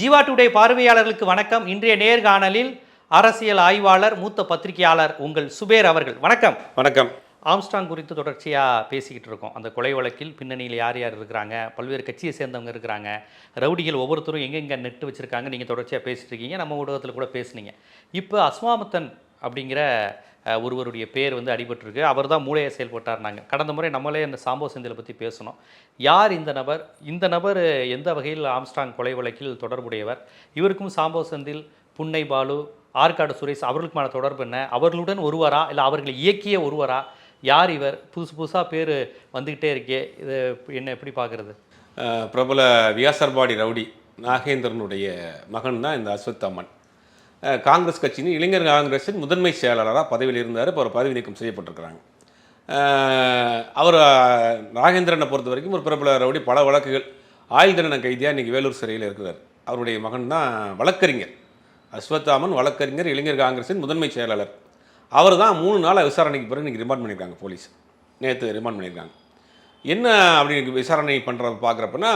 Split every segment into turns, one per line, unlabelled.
Jeeva today பார்வையாளர்களுக்கு வணக்கம். இன்றைய நேர்காணலில் அரசியல் ஆய்வாளர் மூத்த பத்திரிகையாளர் உங்கள் சுபேர் அவர்கள். வணக்கம்.
வணக்கம்.
ஆம்ஸ்டாங் குறித்து தொடர்ச்சியாக பேசிக்கிட்டு இருக்கோம். அந்த கொலை வழக்கில் பின்னணியில் யார் யார் இருக்கிறாங்க பல்வேறு கட்சியை சேர்ந்தவங்க இருக்கிறாங்க ரவுடிகள் ஒவ்வொருத்தரும் எங்கெங்கே நெட்டு வச்சுருக்காங்க நீங்கள் தொடர்ச்சியாக பேசிட்டு இருக்கீங்க நம்ம ஊடகத்தில் கூட பேசுனீங்க. இப்போ அஸ்வாமத்தன் அப்படிங்கிற ஒருவருடைய பேர் வந்து அடிபட்டிருக்கு. அவர் தான் மூளையை செயல்பட்டார் நாங்கள் கடந்த முறை நம்மளே அந்த சாம்போ செந்திலை பற்றி பேசணும் யார் இந்த நபர்? இந்த நபர் எந்த வகையில் ஆம்ஸ்டாங் கொலை வழக்கில் தொடர்புடையவர்? இவருக்கும் சாம்போ செந்தில் புன்னை பாலு ஆற்காடு சுரேஷ் அவர்களுக்குமான தொடர்பு என்ன? அவர்களுடன் ஒருவரா? இல்லை அவர்களை இயக்கிய ஒருவரா? யார் இவர்? புதுசு புதுசாக பேர் வந்துக்கிட்டே இருக்கே. இது என்ன எப்படி பார்க்குறது
பிரபல வியாசர்பாடி ரவுடி நாகேந்திரனுடைய மகன் தான் இந்த அஸ்வத் அம்மன். காங்கிரஸ் கட்சியின் இளைஞர் காங்கிரஸின் முதன்மை செயலாளராக பதவியில் இருந்தார். இப்போ அவர் பதவி நீக்கம் செய்யப்பட்டிருக்கிறாங்க. அவர் ராகேந்திரனை நாகேந்திரனை பொறுத்த வரைக்கும் ஒரு பிரபல ரவுடி. பல வழக்குகள். ஆயுள் தண்டனை கைதியாக இன்றைக்கி வேலூர் சிறையில் இருக்கிறார். அவருடைய மகன் தான் வழக்கறிஞர். அஸ்வத்தாமன் வழக்கறிஞர் இளைஞர் காங்கிரஸின் முதன்மை செயலாளர். அவர் தான் மூணு நாளாக விசாரணைக்கு பிறகு இன்றைக்கி ரிமாண்ட் பண்ணியிருக்காங்க போலீஸ். நேற்று ரிமாண்ட் பண்ணியிருக்காங்க. என்ன அப்படி விசாரணை பண்ணுறத பார்க்குறப்பன்னா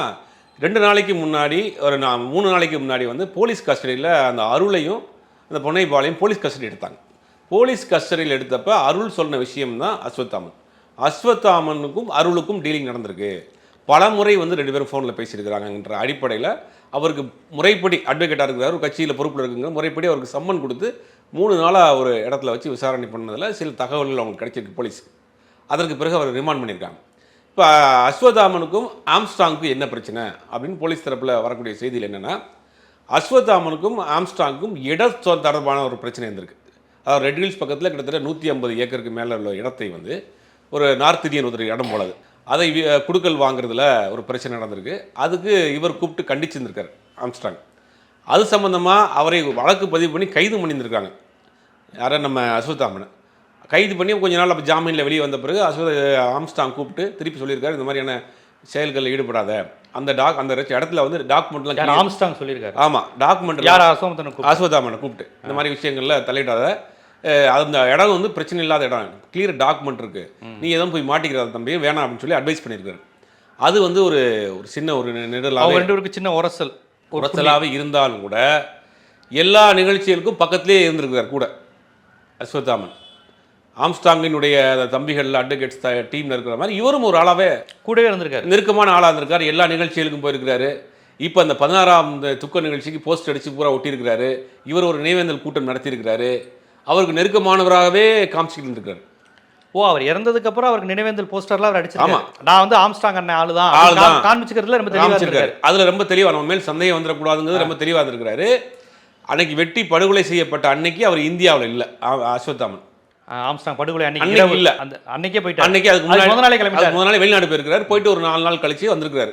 ரெண்டு நாளைக்கு முன்னாடி ஒரு நான் மூணு நாளைக்கு முன்னாடி வந்து போலீஸ் கஸ்டடியில் அந்த அருளையும் அந்த பொன்னைபாளையம் போலீஸ் கஸ்டடி எடுத்தாங்க. போலீஸ் கஸ்டடியில் எடுத்தப்ப அருள் சொன்ன விஷயம் தான் அஸ்வத்தாமன். அஸ்வத்தாமனுக்கும் அருளுக்கும் டீலிங் நடந்திருக்கு. பல முறை வந்து ரெண்டு பேரும் ஃபோனில் பேசியிருக்கிறாங்கன்ற அடிப்படையில் அவருக்கு முறைப்படி அட்வொகேட்டாக இருக்கிறார் ஒரு கட்சியில் பொறுப்பில் இருக்குங்க முறைப்படி அவருக்கு சம்மன் கொடுத்து மூணு நாளாக ஒரு இடத்துல வச்சு விசாரணை பண்ணதில் சில தகவல்கள் அவங்களுக்கு கிடைச்சிருக்கு போலீஸ். அதற்கு பிறகு அவர் ரிமாண்ட் பண்ணியிருக்காங்க. இப்போ அஸ்வதாமனுக்கும் ஆம்ஸ்டாங்க்கும் என்ன பிரச்சனை அப்படின்னு போலீஸ் தரப்பில் வரக்கூடிய செய்தியில் என்னென்னா அஸ்வத்தாமனுக்கும் ஆம்ஸ்டாங்கும் இட தொடர்பான ஒரு பிரச்சனை இருந்திருக்கு அதாவது ரெட் ஹில்ஸ் பக்கத்தில் கிட்டத்தட்ட நூற்றி ஐம்பது ஏக்கருக்கு மேலே உள்ள இடத்தை வந்து ஒரு நார்த் இந்தியன் ஒரு இடம் போலது அதை குடுக்கல் வாங்குறதுல ஒரு பிரச்சனை நடந்திருக்கு. அதுக்கு இவர் கூப்பிட்டு கண்டிச்சிருந்திருக்கார் ஆம்ஸ்டாங். அது சம்மந்தமாக அவரை வழக்கு பதிவு பண்ணி கைது பண்ணியிருந்திருக்காங்க. யாரை நம்ம அஸ்வத்தாமனை கைது பண்ணி கொஞ்ச நாள் அப்போ ஜாமீனில் வெளியே வந்த பிறகு அஸ்வத ஆம்ஸ்டாங் கூப்பிட்டு திருப்பி சொல்லியிருக்காரு இந்த மாதிரியான செயல்களில் ஈடுபடாத. அந்த டாக் அந்த இடத்துல வந்து டாக்குமெண்ட்லாம்
ஆம்ஸ்டாங் சொல்லியிருக்காரு?
ஆமாம் டாக்குமெண்ட்
யார் அஸ்வாமத்தனுக்கு
அஸ்வத்தாமனை கூப்பிட்டு. இந்த மாதிரி விஷயங்களில் தலையிடாத. அந்த இடம் வந்து பிரச்சனை இல்லாத இடம். கிளியர் டாக்குமெண்ட் இருக்கு. நீ எதுவும் போய் மாட்டிக்கிறாத தம்பி வேணாம் அப்படின்னு சொல்லி அட்வைஸ் பண்ணியிருக்காரு. அது வந்து ஒரு ஒரு சின்ன ஒரு
அவங்க ரெண்டு பேருக்கு சின்ன உரசல். ஒரு
உரத்தலாகவே இருந்தாலும் கூட எல்லா நிகழ்ச்சிகளுக்கும் பக்கத்திலே இருந்திருக்கிறார் கூட அஸ்வத்தாமன். ஆம்ஸ்டாங்கினுடைய தம்பிகள் அட்வொகேட்ஸ் டீமில் இருக்கிற மாதிரி இவரும் ஒரு ஆளாவே
கூடவே இருந்திருக்காரு.
நெருக்கமான ஆளாக இருந்திருக்காரு. எல்லா நிகழ்ச்சிகளுக்கும் போயிருக்கிறாரு. இப்போ அந்த பதினாறாம் துக்க நிகழ்ச்சிக்கு போஸ்ட் அடித்து பூரா ஒட்டியிருக்கிறாரு. இவர் ஒரு நினைவேந்தல் கூட்டம் நடத்தியிருக்கிறாரு. அவருக்கு நெருக்கமானவராகவே காமிச்சிக்கிட்டு இருந்திருக்காரு.
ஓ அவர் இறந்ததுக்கு அப்புறம் அவருக்கு நினைவேந்தல் போஸ்டர்லாம் அவர் அடிச்சிருக்காரு.
ஆமா.
நான் வந்து ஆம்ஸ்டாங் அண்ணன் ஆளு தான்.
ஆளுதான்.
காண்பிச்சுக்கிறதுல ரொம்ப தெளிவாக இருக்காரு
அதில் ரொம்ப தெளிவாக நம்ம மேல் சந்தேகம் வந்துடக்கூடாதுங்கிறது ரொம்ப தெளிவாக இருந்திருக்கிறாரு. அன்னைக்கு வெட்டி படுகொலை செய்யப்பட்ட அன்னைக்கு அவர் இந்தியாவில் இல்லை. அஸ்வத்தாமன்.
ஆம்ஸ்டாங் படுகொலை அன்னைக்கு
இல்ல.
அந்த அன்னைக்கே போயிட்டாரு.
அன்னைக்கு அதுக்கு
அதுக்கு
முன்னாடி
முத நாளே
அதுக்கு
கிளம்பிட்டாரு
முத நாளே வெளிநாடு போயிருக்கிறாரு. போயிட்டு ஒரு நாலு நாள் கழிச்சு வந்திருக்கிறாரு.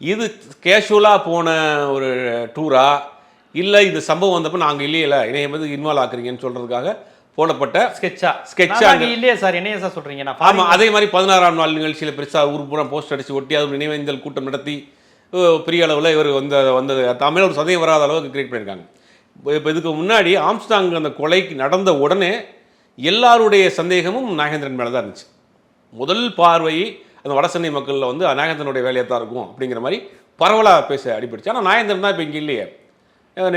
இது கேஷுவலாக போன ஒரு டூரா? இல்லை இந்த சம்பவம் வந்தப்போ நாங்கள் இல்லையில? இணைய வந்து இன்வால்வ் ஆக்குறீங்கன்னு சொல்றதுக்காக போடப்பட்ட
ஸ்கெட்சா. ஸ்கெட்சா இல்லையே சார். என்னைய சார் சொல்றீங்க. நான்
ஆமாம் அதே மாதிரி பதினாறாம் நாள் நிகழ்ச்சியில் பெருசாக ஊர் போஸ்ட் அடிச்சு ஒட்டி அது நினைவேந்தல் கூட்டம் நடத்தி பெரிய அளவில் இவர் வந்த வந்தது. தமிழ் ஒரு சதயம் வராத அளவுக்கு கிரியேட் பண்ணியிருக்காங்க இப்போ இதுக்கு முன்னாடி ஆம்ஸ்டாங் அந்த கொலைக்கு நடந்த உடனே எல்லாருடைய சந்தேகமும் நாகேந்திரன் மேலே தான் இருந்துச்சு. முதல் பார்வை அந்த வடசென்னை மக்களில் வந்து நாகேந்திரனுடைய வேலையாக தான் இருக்கும் அப்படிங்கிற மாதிரி பரவலாக பேச அடிபடுச்சு ஆனால் நாகேந்திரன் தான் இப்போ இங்கே இல்லையே.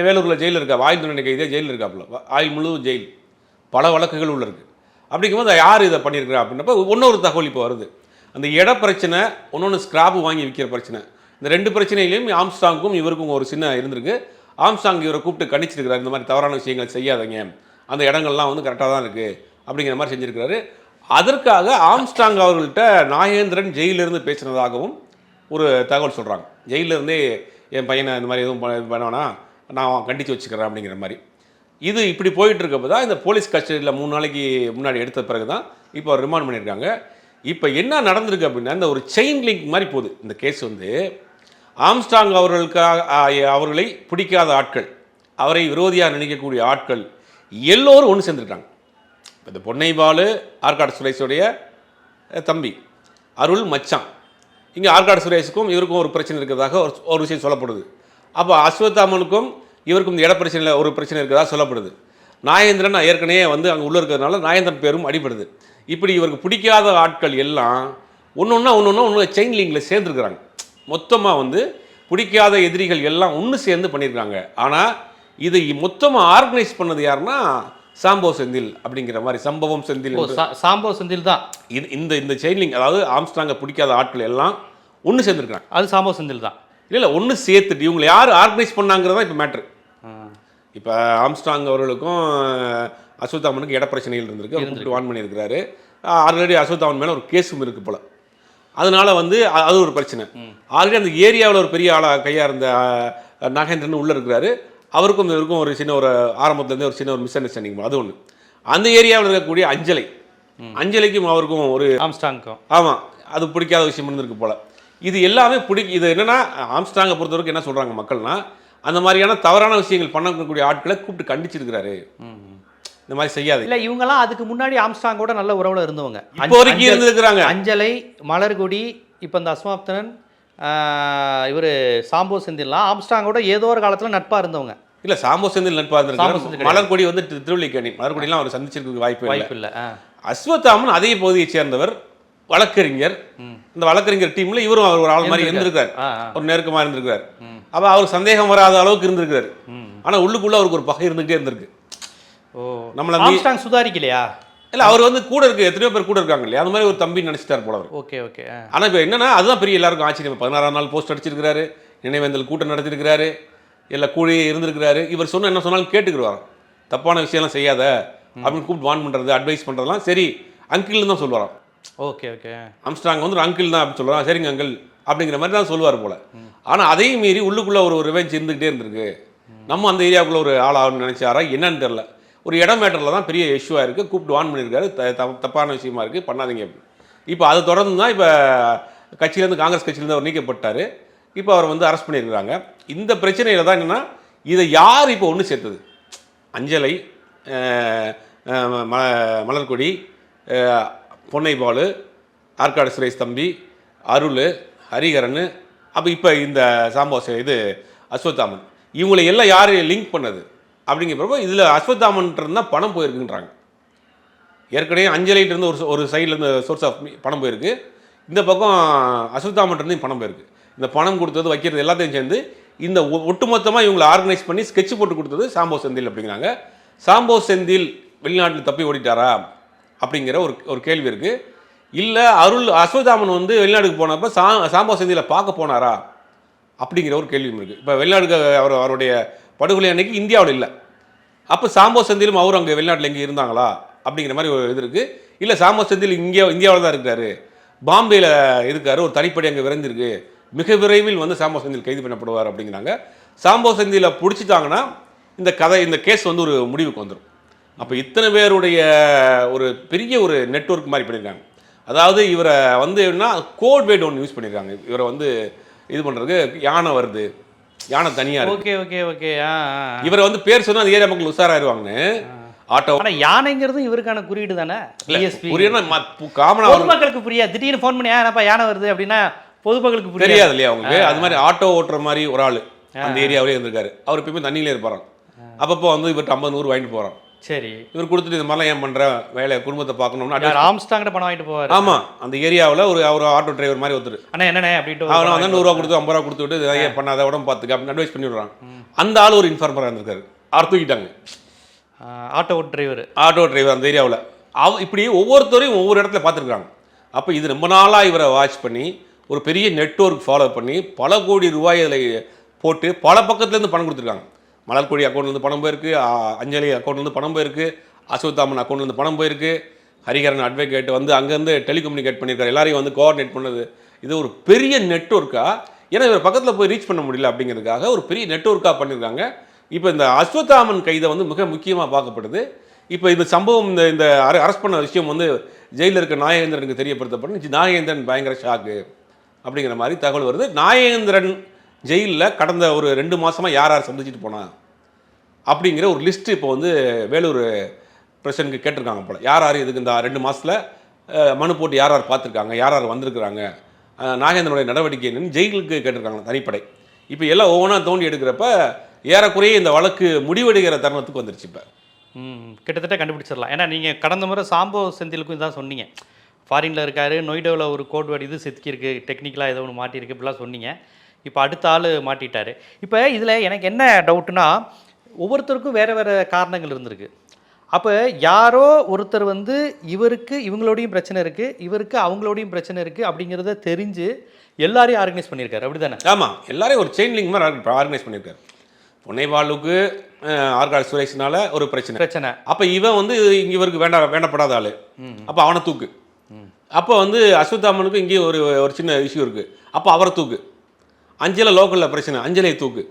வேலூரில் ஜெயிலில் இருக்கா? ஆயுள் தண்டனை கைதே ஜெயிலில் இருக்காப்புல ஆயுள் முழு ஜெயில். பல வழக்குகள் உள்ள இருக்கு. அப்படிங்கும்போது யார் இதை பண்ணியிருக்கிறா அப்படின்னப்ப இன்னொரு தகவல் இப்போ வருது. அந்த இட பிரச்சனை ஒன்று ஸ்கிராப் வாங்கி விற்கிற பிரச்சனை. இந்த ரெண்டு பிரச்சனையிலையும் ஆம்ஸ்டாங்க்கும் இவருக்கும் ஒரு சின்ன இருந்திருக்கு. ஆம்ஸ்டாங் இவரை கூப்பிட்டு கணிச்சிருக்கிறார் இந்த மாதிரி தவறான விஷயங்கள் செய்யாதீங்க. அந்த இடங்கள்லாம் வந்து கரெக்டாக தான் இருக்குது அப்படிங்கிற மாதிரி செஞ்சுருக்கிறாரு. அதற்காக ஆம்ஸ்டாங் அவர்கள்ட்ட நாகேந்திரன் ஜெயிலிருந்து பேசினதாகவும் ஒரு தகவல் சொல்கிறாங்க ஜெயிலிருந்தே என் பையனை இந்த மாதிரி எதுவும் பண்ண- நான் கண்டித்து வச்சுக்கிறேன் அப்படிங்கிற மாதிரி. இது இப்படி போயிட்டு இருக்கப்போ தான் இந்த போலீஸ் கஸ்டடியில் மூணு நாளைக்கு முன்னாடி எடுத்த பிறகு தான் இப்போ ரிமாண்ட் பண்ணியிருக்காங்க. இப்போ என்ன நடந்திருக்கு அப்படின்னா இந்த ஒரு செயின் லிங்க் மாதிரி போகுது. இந்த கேஸ் வந்து ஆம்ஸ்டாங் அவர்களுக்காக அவர்களை பிடிக்காத ஆட்கள் அவரை விரோதியாக நினைக்கக்கூடிய ஆட்கள் எல்லோரும் ஒன்று சேர்ந்துருக்காங்க இப்போ இந்த பொன்னைபாலு ஆற்காடு சுரேஷுடைய தம்பி அருள் மச்சான். இங்கே ஆற்காடு சுரேஷுக்கும் இவருக்கும் ஒரு பிரச்சனை இருக்கிறதாக ஒரு ஒரு விஷயம் சொல்லப்படுது. அப்போ அஸ்வத்தாமனுக்கும் இவருக்கும் இந்த இடப்பிரச்சனையில் ஒரு பிரச்சனை இருக்கிறதா சொல்லப்படுது. நாயேந்திரன் ஏற்கனவே வந்து அங்கே உள்ளே இருக்கிறதுனால நாயேந்திரன் பேரும் அடிபடுது. இப்படி இவருக்கு பிடிக்காத ஆட்கள் எல்லாம் ஒன்று ஒன்றா ஒன்று ஒன்றா ஒன்று செயின் லிங்கில் சேர்ந்துருக்குறாங்க. மொத்தமாக வந்து பிடிக்காத எதிரிகள் எல்லாம் ஒன்று சேர்ந்து பண்ணியிருக்காங்க. ஆனால் இதை மொத்தமாக ஆர்கனைஸ் பண்ணது யாருன்னா சாம்போ செந்தில் அப்படிங்கிற மாதிரி சம்பவம் செந்தில்
சாம்போ செந்தில் தான்.
இது இந்த இந்த செயின்லிங் அதாவது ஆம்ஸ்டாங்கை பிடிக்காத ஆட்கள் எல்லாம் ஒன்று சேர்ந்துருக்காங்க
அது சாம்போ செந்தில் தான்.
இல்லை இல்லை ஒன்று சேர்த்துட்டு இவங்களை யார் ஆர்கனைஸ் பண்ணாங்கிறதா இப்போ மேட்ரு இப்போ ஆம்ஸ்டாங் அவர்களுக்கும் அஸ்வத்தாமனுக்கு இட பிரச்சனைகள் இருந்திருக்கு. வான் பண்ணியிருக்கிறாரு. ஆல்ரெடி அஸ்வத்தாமன் மேலே ஒரு கேஸும் இருக்கு போல. அதனால வந்து அது ஒரு பிரச்சனை. ஆல்ரெடி அந்த ஏரியாவில் ஒரு பெரிய ஆளா கையா இருந்த நாகேந்திரன் உள்ள இருக்கிறாரு. அவருக்கும் இவருக்கும் ஒரு சின்ன ஒரு ஆரம்பத்துலேருந்து ஒரு சின்ன ஒரு மிஸ் அண்டர்ஸ்டாண்டிங் அது ஒன்று அந்த ஏரியாவில் இருக்கக்கூடிய அஞ்சலை. அஞ்சலிக்கும் அவருக்கும் ஒரு
ஆம்ஸ்டாங்க்கும்
ஆமாம் அது பிடிக்காத விஷயம் இருந்திருக்கு போல. இது எல்லாமே பிடி இது என்னன்னா ஆம்ஸ்டாங்கை பொறுத்தவரைக்கும் என்ன சொல்றாங்க மக்கள்னா அந்த மாதிரியான தவறான விஷயங்கள் பண்ணக்கூடிய ஆட்களை கூப்பிட்டு கண்டிச்சிருக்கிறாரு. இந்த மாதிரி செய்யாது
இல்ல இவங்கெல்லாம் அதுக்கு முன்னாடி ஆம்ஸ்டாங்கோட நல்ல உறவுல இருந்தவங்க.
இப்போ வரைக்கும்
அஞ்சல்-
இருந்திருக்கிறாங்க.
அஞ்சலை மலர்கொடி இப்போ இந்த அஸ்மாப்தனன் இவர் சாம்போ செந்தில்லாம் ஆம்ஸ்டாங்கோட ஏதோ ஒரு காலத்துல நட்பா இருந்தவங்க.
இல்ல சாம்போ செந்தில் நட்பா இருந்திருக்காரு. மலர்கொடி வந்து திரு- திருவல்லிக்கேணி மலர்கொடிலாம் அவர் சந்திச்சிருக்க வாய்ப்பு
வாய்ப்பு இல்லை
அஸ்வத்தாமன் அதே பகுதியை சேர்ந்தவர் வழக்கறிஞர். இந்த வழக்கறிஞர் டீம்ல இவரும் அவர் ஒரு ஆள் மாதிரி இருந்திருக்காரு. ஒரு நெருக்கமா இருந்திருக்காரு. அப்ப அவருக்கு சந்தேகம் வராத அளவுக்கு இருந்திருக்காரு. ஆனா உள்ளுக்குள்ள அவருக்கு ஒரு பகை இருந்துகிட்டே இருந்திருக்கு.
ஓ.
நம்மள
சுதாரிக்கலையா?
இல்ல அவர் வந்து கூட இருக்கு எத்தனையோ பேர் கூட இருக்காங்க இல்லையா? அந்த மாதிரி ஒரு தம்பி நினைச்சிட்டார் போல அவர்.
ஓகே ஓகே
ஆனா இப்போ என்னன்னா அதுதான் பெரிய எல்லாருக்கும் ஆச்சரியம். பதினாறாம் நாள் போஸ்ட் அடிச்சிருக்காரு நினைவேந்தல் கூட்டம் நடத்திருக்கிறாரு. எல்லா கூடயே இருந்திருக்கிறாரு. இவர் சொன்ன என்ன சொன்னாலும் கேட்டுக்கிடுவார் தப்பான விஷயம்லாம் செய்யாத அப்படின்னு கூப்பிட்டு வான் பண்றது அட்வைஸ் பண்றதெல்லாம் சரி அங்கிள்னு தான் சொல்லுவாராம்.
Okay okay.
அம்ஸ்டாங் வந்து ஒரு அங்கிள் தான் அப்படின்னு சொல்லுவாங்க சரிங்க அங்கிள் அப்படிங்கிற மாதிரி தான் சொல்லுவார் போல. ஆனா அதையும் மீறி உள்ளுக்குள்ள ஒரு ரிவெஞ்ச் இருந்துகிட்டே இருந்திருக்கு. நம்ம அந்த ஏரியாவுக்குள்ள ஒரு ஆள் ஆகணும்னு நினைச்சாரா என்னன்னு தெரியல. ஒரு இடம் மேட்டரில் தான் பெரிய இஷ்யூவாக இருக்குது கூப்பிட்டு வான் பண்ணியிருக்காரு. த- தப்பான விஷயமா இருக்குது பண்ணாதீங்க இப்போ அதை தொடர்ந்து தான் இப்போ கட்சியிலேருந்து காங்கிரஸ் கட்சியிலேருந்து அவர் நீக்கப்பட்டார். இப்போ அவர் வந்து அரெஸ்ட் பண்ணியிருக்கிறாங்க. இந்த பிரச்சனையில் தான் என்னென்னா இதை யார் இப்போ ஒன்று சேர்த்தது? அஞ்சலை ம- மலர்கொடி பொன்னைபாலு ஆற்காடு சுரேஷ் தம்பி அருள் ஹரிகரன் அப்போ இப்போ இந்த சாம்பாஸ் இது அஸ்வத்தாமன். இவங்களை எல்லாம் யார் லிங்க் பண்ணது? அப்படிங்கிறப்போ இதில் அஸ்வத்தாமன்ட்டு தான் பணம் போயிருக்குன்றாங்க. ஏற்கனவே அஞ்சலிட்டு ஒரு ஒரு சைட்லேருந்து சோர்ஸ் ஆஃப் பணம் போயிருக்கு. இந்த பக்கம் அஸ்வத்தாமன்ட்டு பணம் போயிருக்கு. இந்த பணம் கொடுத்தது வைக்கிறது எல்லாத்தையும் சேர்ந்து இந்த ஒ- ஒட்டுமொத்தமாக இவங்களை ஆர்கனைஸ் பண்ணி ஸ்கெட்ச் போட்டு கொடுத்தது சாம்போ செந்தில் அப்படிங்கிறாங்க. சாம்போ செந்தில் வெளிநாட்டில் தப்பி ஓடிட்டாரா? அப்படிங்கிற ஒரு ஒரு கேள்வி இருக்குது இல்லை அருள் அஸ்வதாமன் வந்து வெளிநாட்டுக்கு போனப்போ சா சாம்போ செந்தில பார்க்க போனாரா? அப்படிங்கிற ஒரு கேள்வியும் இருக்குது இப்போ வெளிநாடுக்கு அவர் அவருடைய படுகொலை அன்னைக்கு இந்தியாவில் இல்லை. அப்போ சாம்போ செந்திலும் அவரும் அங்கே வெளிநாட்டில் எங்கே இருந்தாங்களா? அப்படிங்கிற மாதிரி ஒரு இது இருக்குது இல்லை சாம்போ செந்தில் இங்கே இந்தியாவில் தான் இருக்காரு பாம்பேயில் இருக்கார். ஒரு தனிப்படை அங்கே விரைந்திருக்கு. மிக விரைவில் வந்து சாம்போ செந்தில் கைது பண்ணப்படுவார் அப்படிங்கிறாங்க. சாம்போ செந்திலை பிடிச்சிட்டாங்கன்னா இந்த கதை இந்த கேஸ் வந்து ஒரு முடிவுக்கு வந்துடும் அப்போ இத்தனை பேருடைய ஒரு பெரிய ஒரு நெட்வொர்க் மாதிரி பண்ணியிருக்காங்க அதாவது இவரை வந்து எப்படின்னா கோட் வேட் ஒன்று யூஸ் பண்ணியிருக்காங்க இவரை வந்து இது பண்ணுறதுக்கு யானை வருது. யானை தனியாக
ஓகே ஓகே ஓகே.
இவரை வந்து பேர் சொன்னா அந்த ஏரியா மக்கள் உஷாராயிருவாங்கன்னு ஆட்டோ
ஆனா யானைங்கிறதும் இவருக்கான குறியீடு தானே? டிஎஸ்பி
புரியனா காமனா
பொதுமக்களுக்கு புரியாது. திடீர்னு ஃபோன் பண்ணி ஏன்ப்பா யானை வருது? அப்படின்னா பொதுமக்களுக்கு
தெரியாது இல்லையா அவங்களுக்கு? அது மாதிரி ஆட்டோ ஓட்டுற மாதிரி ஒரு ஆள் அந்த ஏரியாவிலே இருந்திருக்காரு. அவர் எப்பயுமே தண்ணியிலே இருப்பாராம். அப்பப்போ வந்து இவர்கிட்ட ஐம்பது நூறு வாங்கிட்டு போறான்
சரி.
இவர் கொடுத்துட்டு இந்த மாதிரிலாம் ஏன் பண்ற? வேலையை குடும்பத்தை பார்க்கணும்னு
ஆம்ஸ்டாங்கிட்ட பணம் வாங்கிட்டு போவார்?
ஆமா. அந்த ஏரியாவில் ஒரு அவர் ஆட்டோ டிரைவர் மாதிரி ஒருத்தர்.
அண்ணா என்னண்ணே அப்படின்ட்டு
அவனை வந்து நூறுரூவா கொடுத்து ஐம்பது ரூபா கொடுத்து விட்டு இதை ஏன் பண்ணாத உடம்பு பார்த்துக்க அப்படின்னு அட்வைஸ் பண்ணி விடுறான் அந்த ஆள் ஒரு இன்ஃபார்மராக இருந்திருக்காரு. அவர் தூக்கிட்டாங்க.
Auto driver.
ஆட்டோ டிரைவர் அந்த ஏரியாவில். அவ இப்படி ஒவ்வொருத்தரையும் ஒவ்வொரு இடத்துல பார்த்துருக்காங்க அப்போ இது ரொம்ப நாளாக இவரை வாட்ச் பண்ணி ஒரு பெரிய நெட்வொர்க் ஃபாலோ பண்ணி பல கோடி ரூபாய் அதில் போட்டு பல பக்கத்துலேருந்து பணம் கொடுத்துருக்காங்க. மலர்கொடி அக்கௌண்ட்லேருந்து பணம் போயிருக்கு அஞ்சலி அக்கௌண்ட்லேருந்து பணம் போயிருக்கு அசோத்தாமன் அக்கௌண்ட்லேருந்து பணம் போயிருக்கு. ஹரிகரன் அட்வொகேட் வந்து அங்கேருந்து டெலிகம்யூனிகேட் பண்ணியிருக்காரு. எல்லாரையும் வந்து கோஆர்டினேட் பண்ணது. இது ஒரு பெரிய நெட்வொர்க்காக ஏன்னா இவர் பக்கத்தில் போய் ரீச் பண்ண முடியல அப்படிங்கிறதுக்காக ஒரு பெரிய நெட்வொர்க்காக பண்ணியிருக்காங்க. இப்போ இந்த அஸ்வத்தாமன் கைதை வந்து மிக முக்கியமாக பார்க்கப்படுது இப்போ இந்த சம்பவம் இந்த இந்த அரெஸ்ட் பண்ண விஷயம் வந்து ஜெயிலில் இருக்க நாகேந்திரனுக்கு தெரியப்படுத்தப்படும். நாகேந்திரன் பயங்கர ஷாக்கு அப்படிங்கிற மாதிரி தகவல் வருது. நாயேந்திரன் ஜெயிலில் கடந்த ஒரு ரெண்டு மாதமாக யார் யார் சந்திச்சுட்டு போனான் அப்படிங்கிற ஒரு லிஸ்ட்டு இப்போ வந்து வேலூர் பிரசிடண்ட்க்கு கேட்டிருக்காங்க போல். யார் யார் இதுக்கு இந்த ரெண்டு மாதத்தில் மனு போட்டு யார் யார் பார்த்துருக்காங்க? யார் யார் வந்திருக்கிறாங்க? நாகேந்திரனுடைய நடவடிக்கை என்னன்னு ஜெயிலுக்கு கேட்டிருக்காங்க தனிப்படை. இப்போ எல்லாம் ஒவ்வொன்றா தோண்டி எடுக்கிறப்ப ஏறக்குறைய இந்த வழக்கு முடிவெடுக்கிற தருணத்துக்கு வந்துருச்சு இப்போ.
கிட்டத்தட்ட கண்டுபிடிச்சிடலாம். ஏன்னா நீங்கள் கடந்த முறை சாம்போ செந்திலுக்கும் இதான் சொன்னீங்க. ஃபாரினில் இருக்காரு. நொய்டாவில் ஒரு கோட் வேர்டு இது செதுக்கியிருக்கு டெக்னிக்கலாக ஏதோ ஒன்று மாட்டியிருக்கு இப்படிலாம் சொன்னீங்க. இப்போ அடுத்த ஆள் மாட்டிட்டாரு. இப்போ இதில் எனக்கு என்ன டவுட்னா ஒவ்வொருத்தருக்கும் வேறு வேறு காரணங்கள் இருந்திருக்கு. அப்போ யாரோ ஒருத்தர் வந்து இவருக்கு இவங்களோடையும் பிரச்சனை இருக்குது இவருக்கு அவங்களோடையும் பிரச்சனை இருக்குது அப்படிங்கிறத தெரிஞ்சு எல்லாரையும் ஆர்கனைஸ் பண்ணியிருக்காரு. அப்படி தானே
ஆமாம் எல்லாரையும் ஒரு செயின் லிங்க் மாதிரி ஆர்கனைஸ் பண்ணியிருக்காரு. பொன்னைவாளுக்கு ஆர்காட் சுரேஷ்னால ஒரு பிரச்சனை.
பிரச்சனை.
அப்போ இவன் வந்து இங்க இவருக்கு வேண்ட வேண்டப்படாத ஆளு. அப்போ அவனை தூக்கு. அப்போ வந்து அஸ்வத்தாமனுக்கும் இங்கேயும் ஒரு ஒரு சின்ன இஷ்யூ இருக்குது அப்போ அவரை தூக்கு. அஞ்சலை லோக்கலில் பிரச்சனை அஞ்சலை தூக்கு.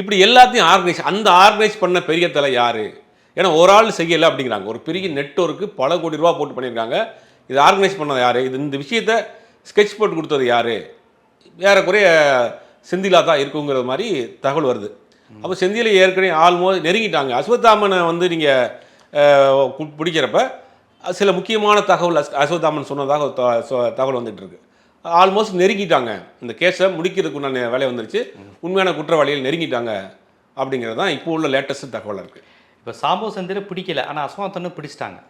இப்படி எல்லாத்தையும் ஆர்கனைஸ் அந்த ஆர்கனைஸ் பண்ண பெரிய தலை யார்? ஏன்னா ஒரு ஆள் செய்யலை அப்படிங்கிறாங்க. ஒரு பெரிய நெட்ஒர்க்கு பல கோடி ரூபா போட்டு பண்ணியிருக்காங்க. இது ஆர்கனைஸ் பண்ணது யார்? இது இந்த விஷயத்தை ஸ்கெட்ச் போட்டு கொடுத்தது யார்? ஏறக்குறைய செந்திலா தான் இருக்குங்கிற மாதிரி தகவல் வருது. அப்போ செந்திலை ஏற்கனவே ஆல்மோஸ்ட் நெருங்கிட்டாங்க. அஸ்வத்தாமனை வந்து நீங்கள் பிடிக்கிறப்ப சில முக்கியமான தகவல் அஸ் சொன்னதாக த- சொ- தகவல் வந்துட்டு இருக்கு ஆல்மோஸ்ட் நெருங்கிட்டாங்க. இந்த கேஸை முடிக்கிறதுக்கு உண்டான வேலை வந்துருச்சு. உண்மையான குற்றவாளிகள் நெருங்கிட்டாங்க அப்படிங்கிறது தான் இப்போ உள்ள லேட்டஸ்ட் தகவலாக இருக்குது
இப்போ சாம்போ செந்தில பிடிக்கல. ஆனால் அசோகத்தன்னு பிடிச்சிட்டாங்க.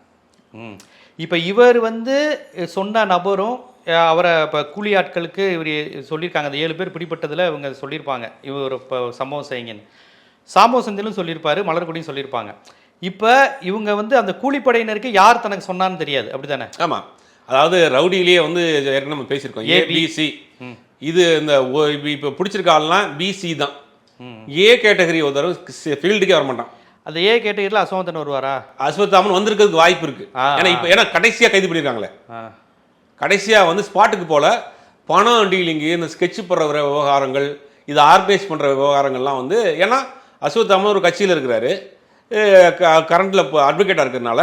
ம். இப்போ இவர் வந்து சொன்ன நபரும் அவரை இப்போ கூலி ஆட்களுக்கு இவர் சொல்லியிருக்காங்க. அந்த ஏழு பேர் பிடிப்பட்டதில் இவங்க சொல்லியிருப்பாங்க. இவர் இப்போ சம்பவம் செய்யுங்கன்னு. சாம்போ செந்திலும் சொல்லியிருப்பார் மலர்கொடியும் சொல்லியிருப்பாங்க. இப்போ இவங்க வந்து அந்த கூலிப்படையினருக்கு யார் தனக்கு சொன்னான்னு தெரியாது. அப்படி தானே
ஆமாம் அதாவது ரவுடியிலேயே வந்து ஏற்கனவே நம்ம பேசியிருக்கோம். ஏபிசி இது இந்த இப்போ பிடிச்சிருக்க ஆள்லாம் பிசி தான். ஏ கேட்டகரி ஒரு தடவை ஃபீல்டுக்கே வர மாட்டான்
அந்த ஏ கேட்டகரியில் அஸ்வாந்தன் வருவாரா?
அஸ்வத்தாமன் வந்திருக்கிறதுக்கு வாய்ப்பு இருக்கு. ஏன்னா இப்போ ஏன்னா கடைசியாக கைது பண்ணியிருக்காங்களே. கடைசியாக வந்து ஸ்பாட்டுக்கு போல பணம் டீலிங்கு இந்த ஸ்கெட்ச் போடுற விவகாரங்கள் இதை ஆர்கனைஸ் பண்ணுற விவகாரங்கள்லாம் வந்து ஏன்னா அஸ்வத்தாமன் ஒரு கட்சியில் இருக்கிறாரு. கரண்ட்டில் இப்போ அட்வொகேட்டாக இருக்கிறதுனால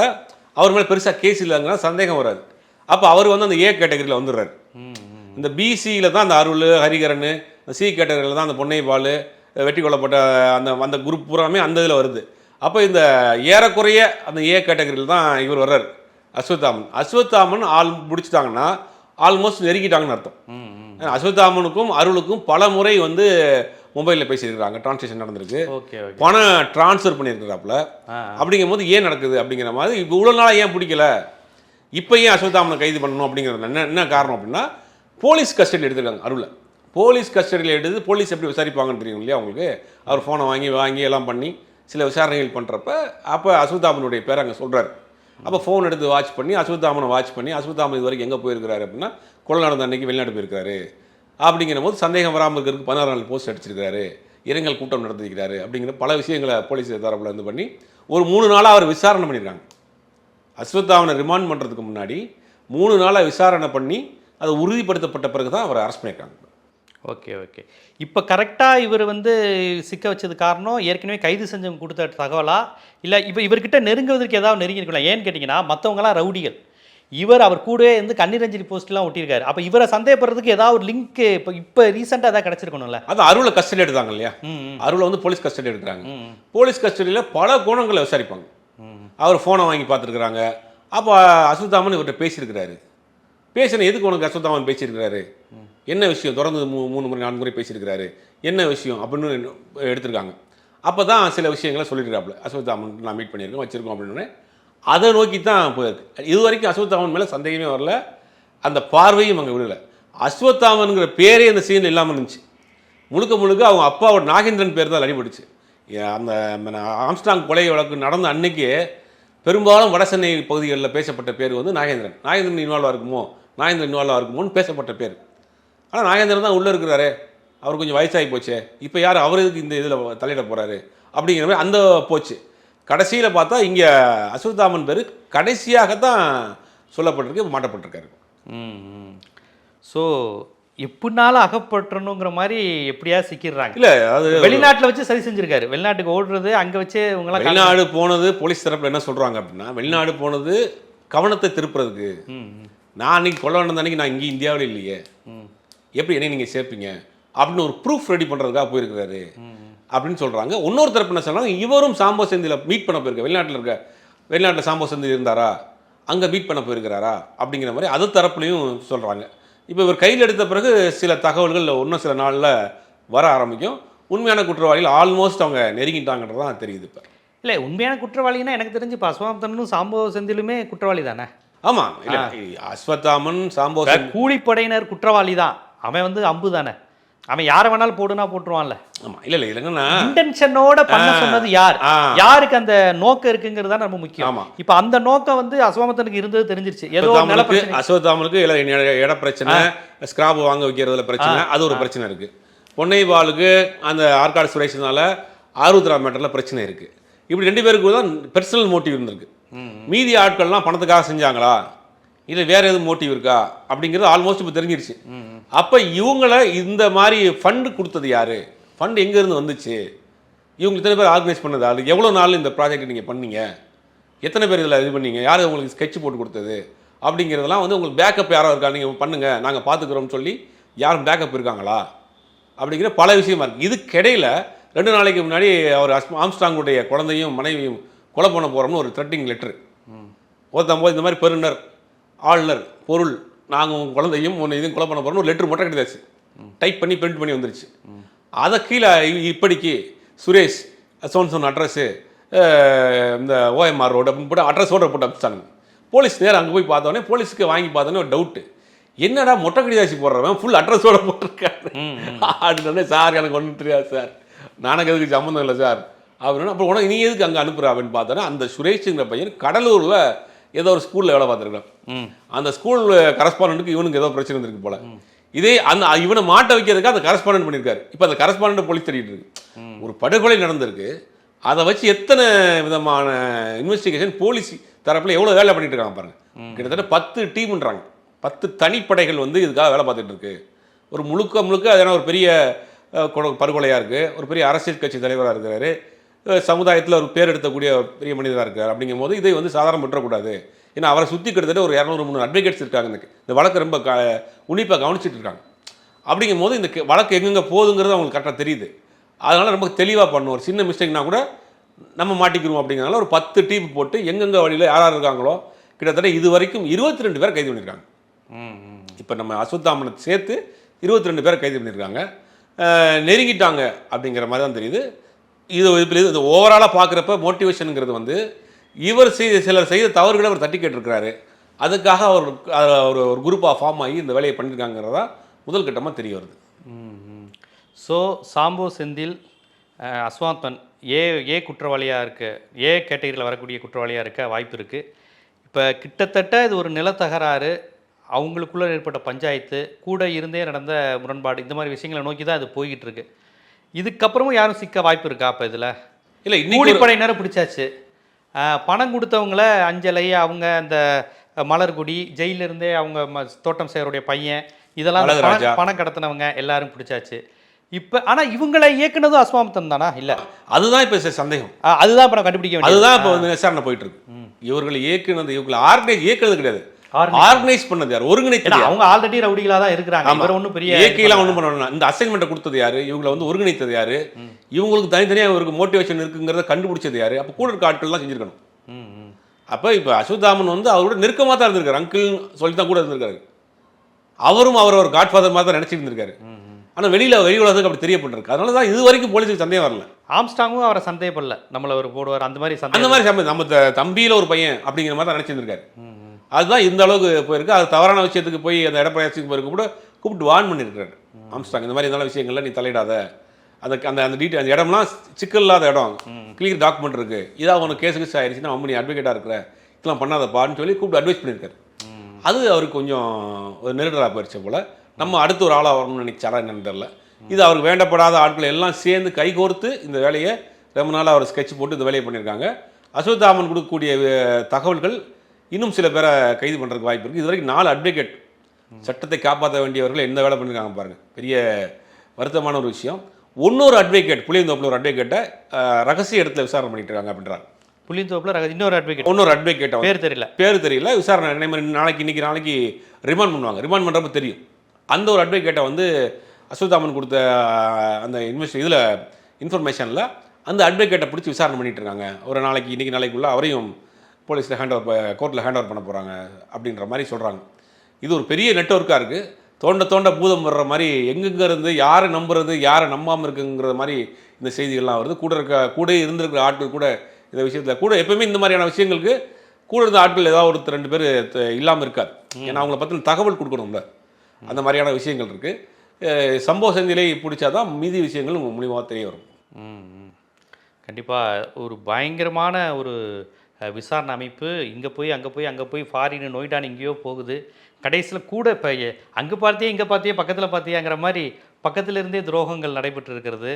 அவர் மேலே பெருசாக கேஸ் இல்லைங்கன்னா சந்தேகம் வராது. அப்போ அவர் வந்து அந்த ஏ கேட்டகரியில் வந்துடுறாரு. இந்த பிசியில் தான் அந்த அருள் ஹரிகரன் சி கேட்டகரியில் தான் அந்த பொன்னை பால் வெட்டி கொல்லப்பட்ட அந்த அந்த குரூப் பூராமே அந்த இதில் வருது. அப்போ இந்த ஏறக்குறைய அந்த ஏ கேட்டகரியில் தான் இவர் வர்றாரு அஸ்வத்தாமன். அஸ்வத்தாமன் ஆள் முடிச்சிட்டாங்கன்னா ஆல்மோஸ்ட் நெருங்கிட்டாங்கன்னு அர்த்தம். அஸ்வத்தாமனுக்கும் அருளுக்கும் பல முறை வந்து மொபைலில் பேசியிருக்கிறாங்க டிரான்சாக்ஷன் நடந்திருக்கு.
Okay okay.
பணம் ட்ரான்ஸ்ஃபர் பண்ணியிருக்கிறாப்புல. அப்படிங்கும் போது ஏன் நடக்குது அப்படிங்கிற மாதிரி இப்போ இவ்வளோ நாளாக ஏன் பிடிக்கல? இப்போ ஏன் அஸ்வத்தாமனை கைது பண்ணணும் அப்படிங்கிறது என்ன என்ன காரணம் அப்படின்னா போலீஸ் கஸ்டடியில் எடுத்திருக்காங்க அருளை. போலீஸ் கஸ்டடியில் எடுத்து போலீஸ் எப்படி விசாரிப்பாங்கன்னு தெரியும் இல்லையா உங்களுக்கு? அவர் ஃபோனை வாங்கி வாங்கி எல்லாம் பண்ணி சில விசாரணைகள் பண்ணுறப்ப அப்போ அஸ்வத்தாமனுடைய பேர் அங்கே சொல்கிறாரு அப்போ ஃபோன் எடுத்து வாட்ச் பண்ணி அஸ்வத்தாமனை வாட்ச் பண்ணி அஸ்வத்தாமன் இது வரைக்கும் எங்கே போயிருக்கிறாரு அப்படின்னா கொலை நடந்த அன்னைக்கு வெளிநாடு போயிருக்காரு அப்படிங்கிற போது சந்தேகம் வராமல் இருக்கிறதுக்கு பதினாறு நாள் போஸ்ட் அடிச்சிருக்காரு இரங்கல் கூட்டம் நடத்திருக்கிறாரு அப்படிங்கிற பல விஷயங்களை போலீஸ் தரப்பில் இருந்து பண்ணி ஒரு மூணு நாளாக அவர் விசாரணை பண்ணியிருக்காங்க அஸ்வத்தாவனை ரிமாண்ட் பண்ணுறதுக்கு முன்னாடி மூணு நாளாக விசாரணை பண்ணி அதை உறுதிப்படுத்தப்பட்ட பிறகு தான் அவர் அரெஸ்ட் பண்ணியிருக்காங்க.
Okay okay. இப்போ கரெக்டாக இவர் வந்து சிக்க வச்சது காரணம் ஏற்கனவே கைது செஞ்சவங்க கொடுத்த தகவலா? இல்லை இப்போ இவர்கிட்ட நெருங்குவதற்கு ஏதாவது நெருங்கிருக்கலாம் ஏன்னு கேட்டிங்கன்னா மற்றவங்களாம் ரவுடிகள். இவர் அவர் கூடவே இருந்து கண்ணீரஞ்சலி போஸ்ட்லாம் ஒட்டியிருக்காரு. அப்போ இவரை சந்தேகப்படுறதுக்கு ஏதாவது ஒரு லிங்க் இப்போ இப்போ ரீசெண்டாக ஏதாவது கிடச்சிருக்கணும்ல?
அது அருளை கஸ்டடி எடுத்தாங்க இல்லையா? அருளை வந்து போலீஸ் கஸ்டடி எடுக்கிறாங்க. போலீஸ் கஸ்டடியில் பல கோணங்களை விசாரிப்பாங்க. அவர் ஃபோனை வாங்கி பார்த்துருக்குறாங்க. அப்போ அஸ்வத்தாமன் இவர்கிட்ட பேசியிருக்கிறாரு. பேசின எதுக்கு உனக்கு அஸ்வத்தாமன் பேசியிருக்கிறாரு? என்ன விஷயம்? தொடர்ந்து மூ மூணு முறை நான்கு முறை பேசியிருக்கிறாரு. என்ன விஷயம்? அப்படின்னு எடுத்திருக்காங்க. அப்போ தான் சில விஷயங்களை சொல்லியிருக்காப்புல அஸ்வத்தாமன் நான் மீட் பண்ணியிருக்கோம் வச்சுருக்கோம் அப்படின்னு அதை நோக்கி தான் போயிருக்கு. இது வரைக்கும் அஸ்வத்தாமன் மேலே சந்தேகமே வரல. அந்த பார்வையும் அங்கே விடலை. அஸ்வத்தாமனுங்கிற பேரே அந்த சீனில் இல்லாமல் இருந்துச்சு. முழுக்க முழுக்க அவங்க அப்பாவோட நாகேந்திரன் பேர் தான் அடிபடுச்சு அந்த ஆம்ஸ்டாங் கொலை வழக்கு நடந்த அன்னைக்கு பெரும்பாலும் வட சென்னை பகுதிகளில் பேசப்பட்ட பேர் வந்து நாகேந்திரன். நாகேந்திரன் இன்வால்வாக இருக்குமோ? நாகேந்திரன் இன்வால்வாக இருக்குமோன்னு பேசப்பட்ட பேர். ஆனால் நாகேந்திரன் தான் உள்ளே இருக்கிறாரு. அவர் கொஞ்சம் வயசாகி போச்சே. இப்போ யார் அவர் இதுக்கு இந்த இதில் தலையிட போகிறாரு அப்படிங்கிற மாதிரி அந்த போச்சு. கடைசியில் பார்த்தா இங்கே அஸ்வத்தாமன் பேர் கடைசியாகத்தான் சொல்லப்பட்டிருக்கு மாட்டப்பட்டிருக்காரு
ஸோ எப்படினாலும் அகப்பற்றணுங்கிற மாதிரி எப்படியா சிக்கிடுறாங்க?
இல்லை அது
வெளிநாட்டில் வச்சு சரி செஞ்சிருக்காரு. வெளிநாட்டுக்கு ஓடுறது அங்கே வச்சு இவங்கெல்லாம்
வெளிநாடு போனது போலீஸ் தரப்பில் என்ன சொல்கிறாங்க அப்படின்னா வெளிநாடு போனது கவனத்தை திருப்புறதுக்கு. நான் அன்னைக்கு கொள்ள நடந்த அன்னைக்கு நான் இங்கே இந்தியாவில் இல்லையே. எப்படி என்ன நீங்கள் சேர்ப்பீங்க? அப்படின்னு ஒரு ப்ரூஃப் ரெடி பண்ணுறதுக்காக போயிருக்கிறாரு. அப்படின்னு சொல்கிறாங்க இன்னொரு தரப்பு என்ன சொல்றாங்க? இவரும் சாம்போ செந்தில மீட் பண்ண போயிருக்க. வெளிநாட்டில் இருக்க. வெளிநாட்டில் சாம்போ செந்தில் இருந்தாரா? அங்கே மீட் பண்ண போயிருக்கிறாரா? அப்படிங்கிற மாதிரி அது தரப்புலையும் சொல்கிறாங்க இப்போ இவர் கையில் எடுத்த பிறகு சில தகவல்கள் இன்னும் சில நாளில் வர ஆரம்பிக்கும். உண்மையான குற்றவாளிகள் ஆல்மோஸ்ட் அவங்க நெருங்கிட்டாங்கன்றது தான் தெரியுது இப்போ.
இல்லை உண்மையான குற்றவாளின்னா எனக்கு தெரிஞ்சு இப்போ அஸ்வாந்தனும் சாம்போ செந்திலுமே குற்றவாளி தானே?
ஆமாம் இல்லை அஸ்வத்தாமன் சாம்போ
கூலிப்படையினர் குற்றவாளி தான். அவன் வந்து அம்பு தானே? அவன் யாரை வேணாலும் போடுனா போட்டுருவான்ல.
ஆமா இல்ல இல்ல இல்லைங்கன்னா
இன்டென்ஷனோட பண்ண சொன்னது யார். யாருக்கு அந்த நோக்கம் இருக்குங்கிறது தான் ரொம்ப முக்கியம்.
ஆமா.
இப்ப அந்த நோக்கம் வந்து அஸ்வாமத்தனுக்கு இருந்தது தெரிஞ்சிருச்சு. ஏதோ
இல்ல இட- பிரச்சனை. ஸ்கிராப் வாங்க வைக்கிறதுல பிரச்சனை அது ஒரு பிரச்சனை இருக்கு. பொன்னைபாலுக்கு அந்த ஆற்காடு சுரேஷனால ஆருத்ரா மேட்டர்ல பிரச்சனை இருக்கு. இப்படி ரெண்டு பேருக்கு தான் பர்சனல் மோட்டிவ் இருந்திருக்கு மீதி ஆட்கள்லாம் பணத்துக்காக செஞ்சாங்களா? இல்லை வேற எதுவும் மோட்டிவ் இருக்கா? அப்படிங்கிறது ஆல்மோஸ்ட் இப்போ தெரிஞ்சிருச்சு. அப்போ இவங்கள இந்த மாதிரி ஃபண்டு கொடுத்தது யாரு? ஃபண்ட் எங்கேருந்து வந்துச்சு? இவங்க இத்தனை பேர் ஆர்கனைஸ் பண்ணது அது எவ்வளோ நாள் இந்த ப்ராஜெக்ட் நீங்கள் பண்ணீங்க? எத்தனை பேர் இதில் இது பண்ணீங்க? யார் உங்களுக்கு ஸ்கெட்ச் போட்டு கொடுத்தது? அப்படிங்கிறதெல்லாம் வந்து உங்களுக்கு பேக்கப் யாரோ இருக்கா? நீங்கள் பண்ணுங்க நாங்கள் பார்த்துக்குறோம்னு சொல்லி யாரும் பேக்கப் இருக்காங்களா? அப்படிங்கிற பல விஷயமா இருக்குது இதுக்கிடையில் ரெண்டு நாளைக்கு முன்னாடி அவர் ஆம்ஸ்டாங்குடைய குழந்தையும் மனைவியும் கொலை பண்ண போகிறோம்னு ஒரு த்ரெட்டிங் லெட்ரு ஒருத்தன் போது இந்த மாதிரி பெருனர் ஆளுநர் பொருள் நாங்கள் உங்கள் குழந்தையும் உன்னை இதையும் கொலை பண்ண போகிறோம்னு ஒரு லெட்ரு மட்டும் கிடையாச்சு டைப் பண்ணி பிரிண்ட் பண்ணி வந்துருச்சு. அதை கீழே இப்படிக்கு சுரேஷ் சோன் சோன் அட்ரஸ்ஸு இந்த ஓஎம்ஆர் ரோடு அப்படின்னு போட்டு அட்ரஸோட போட்டு அனுப்பிச்சாங்க போலீஸ் நேரம் அங்கே போய் பார்த்தோன்னே போலீஸுக்கு வாங்கி பார்த்தோன்னே ஒரு டவுட்டு என்னடா மொட்டை கடிதாசி போடுறவன்? ஃபுல் அட்ரஸோட போட்டிருக்காரு. அப்படின்னு சார் எனக்கு ஒன்றும் தெரியாது சார். நானும் எதுக்கு சம்மந்தம் இல்லை சார். அப்படின்னு அப்புறம் உனக்கு நீ எதுக்கு அங்கே அனுப்புற அப்படின்னு பார்த்தோன்னா அந்த சுரேஷுங்கிற பையன் கடலூரில் ஏதோ ஒரு ஸ்கூலில் வேலை பார்த்துருக்கான்
ம்.
அந்த ஸ்கூல் கரஸ்பாண்டனுக்கு இவனுக்கு ஏதோ பிரச்சனை இருந்திருக்கு போல. இதே அந்த இவனை மாட்ட வைக்கிறதுக்கு அந்த கரஸ்பாண்டன்ட் பண்ணியிருக்காரு. இப்போ அந்த கரஸ்பாண்டன்ட் போலீஸ் தேடிட்டு இருக்கு ஒரு படுகொலை நடந்திருக்கு. அதை வச்சு எத்தனை விதமான இன்வெஸ்டிகேஷன் போலீஸ் தரப்புல எவ்வளோ வேலை பண்ணிட்டு இருக்காங்க பாருங்க. கிட்டத்தட்ட பத்து டீம்ன்றாங்க பத்து தனிப்படைகள் வந்து இதுக்காக வேலை பார்த்துட்டு இருக்கு. ஒரு முழுக்க முழுக்க அதனால் ஒரு பெரிய அஹ், கொட- படுகொலையா இருக்கு. ஒரு பெரிய அரசியல் கட்சி தலைவராக இருக்கிறாரு. சமுதாயத்தில் ஒரு பேர் எடுத்தக்கூடிய பெரிய மனிதராக இருக்கார். அப்படிங்கும் போது இதை வந்து சாதாரண விட்டுறக்கூடாது ஏன்னா அவரை சுற்றி கிட்டத்தட்ட ஒரு இரநூறு முந்நூறு அட்வொகேட்ஸ் இருக்காங்க இந்த இந்த வழக்கை ரொம்ப க உன்னிப்பாக கவனிச்சிட்டு இருக்காங்க. அப்படிங்கும் போது இந்த வழக்கு எங்கெங்கே போகுதுங்கிறது அவங்களுக்கு கரெக்டாக தெரியுது. அதனால் ரொம்ப தெளிவாக பண்ணணும். ஒரு சின்ன மிஸ்டேக்னா கூட நம்ம மாட்டிக்கிறோம் அப்படிங்கிறனால ஒரு பத்து டீம் போட்டு எங்கெங்கே வழியில் யார் யார் இருக்காங்களோ கிட்டத்தட்ட இது வரைக்கும் இருபத்தி ரெண்டு பேர் கைது பண்ணியிருக்காங்க. இப்போ நம்ம அஸ்வத்தாமனை சேர்த்து இருபத்தி ரெண்டு பேரை கைது பண்ணியிருக்காங்க நெருங்கிட்டாங்க அப்படிங்கிற மாதிரி தான் தெரியுது. இது இது ஓவராலாக பார்க்குறப்ப மோட்டிவேஷனுங்கிறது வந்து இவர் செய்த சிலர் செய்த தவறுகளை அவர் தட்டி கேட்டிருக்கிறாரு. அதுக்காக அவர் அவர் ஒரு ஒரு குரூப்பாக ஃபார்ம் ஆகி இந்த வேலையை பண்ணியிருக்காங்கிறதா முதல் கட்டமாக தெரிய வருது.
ஸோ சாம்போ செந்தில் அஸ்வாந்தன் ஏ ஏ குற்றவாளியாக இருக்க? ஏ கேட்டகரியில் வரக்கூடிய குற்றவாளியாக இருக்க வாய்ப்பு இருக்குது இப்போ கிட்டத்தட்ட இது ஒரு நிலத்தகராறு. அவங்களுக்குள்ளே ஏற்பட்ட பஞ்சாயத்து கூட இருந்தே நடந்த முரண்பாடு இந்த மாதிரி விஷயங்களை நோக்கி தான் அது போய்கிட்டு இருக்குது இதுக்கப்புறமும் யாரும் சிக்க வாய்ப்பு இருக்கா அப்போ இதில்?
இல்லை
கூலிப்படையினரை பிடிச்சாச்சு. பணம் கொடுத்தவங்கள அஞ்சலை அவங்க அந்த மலர்குடி ஜெயில இருந்தே அவங்க தோட்டம் செய்யறோடைய பையன் இதெல்லாம். பணம் கடத்தினவங்க எல்லாரும் பிடிச்சாச்சு. இப்போ ஆனா இவங்களை இயக்குனதும் அஸ்வாமத்தன் தானா? இல்ல.
அதுதான் இப்போ சந்தேகம்.
அதுதான் இப்போ நான் கண்டுபிடிக்க
அதுதான் இப்போ வந்து விசாரணை போயிட்டு இருக்கு. இவர்களை இயக்குனது இவங்களை ஆர்கனைஸ் இயக்குறது கிடையாது. ஆர்கனைஸ் பண்ணது யார்? யார்?
அவங்க ஆல்ரெடி ரவுடிகளா தான் இருக்கிறாங்க. இவர் ஒன்றும் பெரிய
இயற்கையெல்லாம் ஒன்றும் பண்ண வேணாம். இந்த அசைன்மெண்ட்டை கொடுத்தது யாரு? இவங்களை வந்து ஒருங்கிணைத்தது யாரு? இவங்களுக்கு தனித்தனியாக இவருக்கு மோட்டிவேஷன் இருக்குங்கிறத கண்டுபிடிச்சது யாரு? அப்போ கூட இருக்க ஆட்கள் தான் செஞ்சிருக்கணும். அப்போ இப்போ அஸ்வத்தாமன் வந்து அவரோட நெருக்கமாக தான் இருந்திருக்காரு. அங்கிள் சொல்லி தான் கூட இருந்திருக்காரு. அவரும் அவர் ஒரு காட்ஃபாதர் மாதிரி தான் நினச்சிட்டு இருந்திருக்காரு. ஆனால் வெளியில் வெளி உலகத்துக்கு அப்படி தெரியப்பட்டிருக்கு. அதனால தான் இது வரைக்கும் போலீஸுக்கு சந்தேகம் வரல.
ஆம்ஸ்டாங்கும் அவரை சந்தேகப்படல. நம்மள அவர் போடுவார். அந்த மாதிரி
அந்த மாதிரி நம்ம தம்பியில ஒரு பையன் அப்படிங்கிற மாதிரி தான் நினச்சிருந்திருக்காரு அதுதான் இந்த அளவுக்கு போயிருக்கு. அது தவறான விஷயத்துக்கு போய் அந்த இடப்பயிற்சிக்கு போயிருக்க கூட கூப்பிட்டு வார்ன் பண்ணியிருக்காரு ஆம்ஸ்டாங் இந்த மாதிரி நல்ல விஷயங்கள்ல நீ தலையிடாத. அந்த அந்த அந்த டீட்டெயில் அந்த இடம்லாம் சிக்கல் இல்லாத இடம் கிளியர் டாக்குமெண்ட் இருக்கு. இதா உனக்கு கேஸ் கேஸ் ஆயிடுச்சுன்னா அம்மனி அட்வொகேட்டாக இருக்கிற. இதெல்லாம் பண்ணாதப்பான்னு சொல்லி கூப்பிட்டு அட்வைஸ் பண்ணியிருக்காரு. அது அவருக்கு கொஞ்சம் ஒரு நெருடலாக போயிடுச்சு போல. நம்ம அடுத்து ஒரு ஆளாக வரணும்னு நினைச்சாரா என்னன்னு தெரியல. இது அவருக்கு வேண்டப்படாத ஆட்கள் எல்லாம் சேர்ந்து கைகோர்த்து இந்த வேலையை ரொம்ப நாளாக அவர் ஸ்கெட்ச் போட்டு இந்த வேலையை பண்ணியிருக்காங்க. அஸ்வத்தாமன் கொடுக்கக்கூடிய தகவல்கள் இன்னும் சில பேரை கைது பண்ணுறதுக்கு வாய்ப்பு இருக்குது இது வரைக்கும் நாலு அட்வொகேட் சட்டத்தை காப்பாற்ற வேண்டியவர்கள் என்ன வேலை பண்ணியிருக்காங்க பாருங்க. பெரிய வருத்தமான ஒரு விஷயம். இன்னொரு அட்வொகேட் புளியந்தோப்பில் ஒரு அட்வொகேட்டை ரகசிய இடத்துல விசாரணை பண்ணிட்டு இருக்காங்க அப்படின்றாங்க.
புள்ளித்தோப்புல ரக- இன்னொரு அட்வொகேட்
இன்னொரு அட்வொகேட்டை
பேர் தெரியல.
பேர் தெரியல. விசாரணை நாளைக்கு இன்னைக்கு நாளைக்கு ரிமாண்ட் பண்ணுவாங்க. ரிமாண்ட் பண்ணுறப்ப தெரியும். அந்த ஒரு அட்வொகேட்டை வந்து அஸ்வத்தாமன் கொடுத்த அந்த இன்வெஸ்ட் இதில் இன்ஃபர்மேஷனில் அந்த அட்வொகேட்டை பிடிச்சி விசாரணை பண்ணிட்டு இருக்காங்க. ஒரு நாளைக்கு இன்னைக்கு நாளைக்குள்ள அவரையும் போலீஸில் ஹேண்ட் ஓவர் கோர்ட்டில் ஹேண்ட் ஓவர் பண்ண போகிறாங்க அப்படின்ற மாதிரி சொல்கிறாங்க இது ஒரு பெரிய நெட்ஒர்க்காக இருக்குது தோண்ட தோண்ட பூதம் வர்ற மாதிரி எங்கெங்க இருந்து யாரை நம்புறது யாரை நம்பாமல் இருக்குங்கிற மாதிரி இந்த செய்திகள்லாம் வருது. கூட இருக்க கூட இருந்திருக்கிற ஆட்கள் கூட இந்த விஷயத்தில் கூட எப்பவுமே இந்த மாதிரியான விஷயங்களுக்கு கூட இருந்த ஆட்கள் ஏதாவது ஒருத்தர் ரெண்டு பேர் இல்லாமல் இருக்காது. ஏன்னா அவங்கள பற்றின தகவல் கொடுக்கணும்ல. அந்த மாதிரியான விஷயங்கள் இருக்குது சம்பவ சந்திலை பிடிச்சாதான் மீதி விஷயங்கள் மூலியமாக தெரிய வரும்.
கண்டிப்பாக ஒரு பயங்கரமான ஒரு விசாரணை அமைப்பு இங்கே போய் அங்கே போய் அங்கே போய் ஃபாரின் நோய்டான் எங்கேயோ போகுது. கடைசியில் கூட இப்போ அங்கே பார்த்தியே இங்கே பார்த்தியே பக்கத்தில் பார்த்தியாங்கிற மாதிரி பக்கத்துலேருந்தே துரோகங்கள் நடைபெற்று இருக்கிறது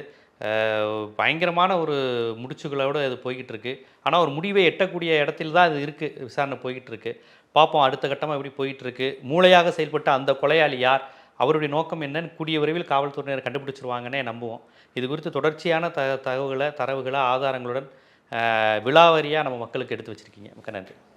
பயங்கரமான ஒரு முடிச்சுகளோடு அது போய்கிட்டு இருக்கு ஆனால் ஒரு முடிவை எட்டக்கூடிய இடத்துல தான் அது இருக்குது விசாரணை போய்கிட்டு இருக்கு பார்ப்போம் அடுத்த கட்டமாக எப்படி போயிட்டு இருக்கு மூளையாக செயல்பட்ட அந்த கொலையாளி யார்? அவருடைய நோக்கம் என்னன்னு கூடிய விரைவில் காவல்துறையினர் கண்டுபிடிச்சிருவாங்கன்னே நம்புவோம். இது குறித்து தொடர்ச்சியான த தகவல்களை தரவுகளை ஆதாரங்களுடன் விழாவரியாக நம்ம மக்களுக்கு எடுத்து வச்சுருக்கீங்க. மிக்க நன்றி.